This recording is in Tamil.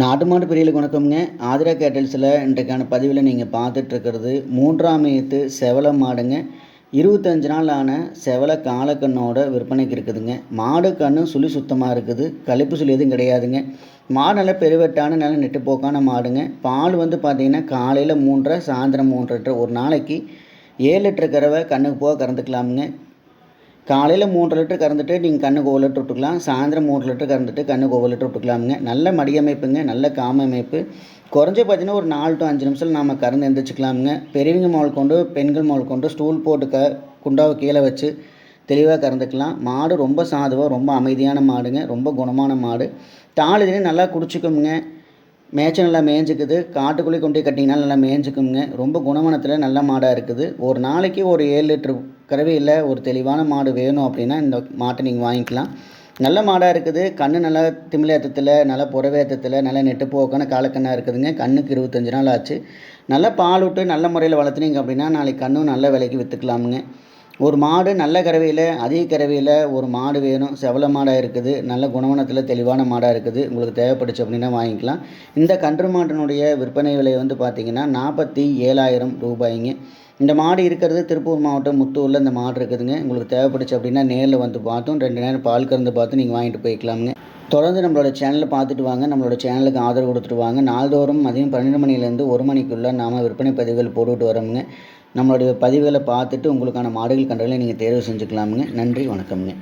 நாட்டு மாடு பிரியலுக்கு வணக்கம்ங்க. ஆதிரா கேட்டல்ஸில் இன்றைக்கான பதிவில் நீங்கள் பார்த்துட்ருக்கிறது மூன்றாம் ஏத்து செவல மாடுங்க. இருபத்தஞ்சு நாள் ஆன செவல காலக்கண்ணோட விற்பனைக்கு இருக்குதுங்க. மாடு கண்ணு சுழி சுத்தமாக இருக்குது. கழிப்பு சுழி எதுவும் கிடையாதுங்க. மாடு நல்ல பெருவெட்டான நல்ல நெட்டுப்போக்கான மாடுங்க. பால் வந்து பார்த்திங்கன்னா காலையில் மூன்றரை சாயந்தரம் மூன்றரை ஒரு நாளைக்கு ஏழு லிட்டர் கறவை கண்ணுக்கு போக கறந்துக்கலாமுங்க. காலையில் மூன்று லிட்டர் கறந்துட்டு நீங்கள் கண்ணுக்கு ஒரு லிட்டர் விட்டுக்கலாம். சாயந்தரம் மூன்று லிட்டர் கறந்துட்டு கண்ணுக்கு ஒரு லிட்டர் விட்டுக்கலாமுங்க. நல்ல மடியமைப்புங்க நல்ல காம அமைப்பு. குறைஞ்ச பார்த்தீங்கன்னா ஒரு நாலு டு அஞ்சு நிமிஷம் நாம் கறந்து எந்திரிச்சிக்கலாமுங்க. பெரியவங்க மால் கொண்டு பெண்கள் மால் கொண்டு ஸ்டூல் போட்டு க குண்டாவை கீழே வச்சு தெளிவாக கறந்துக்கலாம். மாடு ரொம்ப சாதுவாக ரொம்ப அமைதியான மாடுங்க ரொம்ப குணமான மாடு. தாள் இதுலேயும் நல்லா குடிச்சிக்குமுங்க. மேய்ச்சல் நல்லா மேய்ஞ்சிக்குது. காட்டுக்குள்ளே கொண்டு கட்டிங்கன்னா நல்லா மேய்ஞ்சிக்குங்க ரொம்ப குணமனத்தில் நல்ல மாடாக இருக்குது. ஒரு நாளைக்கு ஒரு ஏழு லிட்டர் கறவையில் ஒரு தெளிவான மாடு வேணும் அப்படின்னா இந்த மாட்டை நீங்கள் வாங்கிக்கலாம். நல்ல மாடாக இருக்குது. கண்ணு நல்லா திமிழேத்தத்தில் நல்லா புறவேத்தத்தில் நல்ல நெட்டு போக்கான காலக்கண்ணாக இருக்குதுங்க. கண்ணுக்கு இருபத்தஞ்சி நாள் ஆச்சு. நல்லா பால் விட்டு நல்ல முறையில் வளர்த்துனீங்க அப்படின்னா நாளைக்கு கண்ணும் நல்ல விலைக்கு விற்றுக்கலாமுங்க ஒரு மாடு நல்ல கறவையில் அதிக கறவையில் ஒரு மாடு வேணும். செவல மாடாக இருக்குது. நல்ல குணவனத்தில் தெளிவான மாடாக இருக்குது. உங்களுக்கு தேவைப்படுச்சு அப்படின்னா வாங்கிக்கலாம். இந்த கன்று மாட்டினுடைய விற்பனை விலை வந்து பார்த்திங்கன்னா நாற்பத்தி ஏழாயிரம் ரூபாய்ங்க. இந்த மாடு இருக்கிறது திருப்பூர் மாவட்டம் முத்தூரில் இந்த மாடு இருக்குதுங்க. உங்களுக்கு தேவைப்படுச்சு அப்படின்னா நேரில் வந்து பார்த்தும் ரெண்டு நேரம் பால் கறந்து பார்த்து நீங்கள் வாங்கிட்டு போய்க்கலாமுங்க. தொடர்ந்து நம்மளோட சேனலை பார்த்துட்டு வாங்க. நம்மளோட சேனலுக்கு ஆதரவு கொடுத்துட்டு வாங்க. நாள்தோறும் மதியம் பன்னெண்டு மணிலேருந்து ஒரு மணிக்குள்ளே நாம் விற்பனை பதிவுகள் போட்டுவிட்டு வரோமுங்க. நம்மளுடைய பதிவுகளை பார்த்துட்டு உங்களுக்கான மாடுகள் கன்றுகளை நீங்கள் தேர்வு செஞ்சுக்கலாமுங்க. நன்றி வணக்கம்ங்க.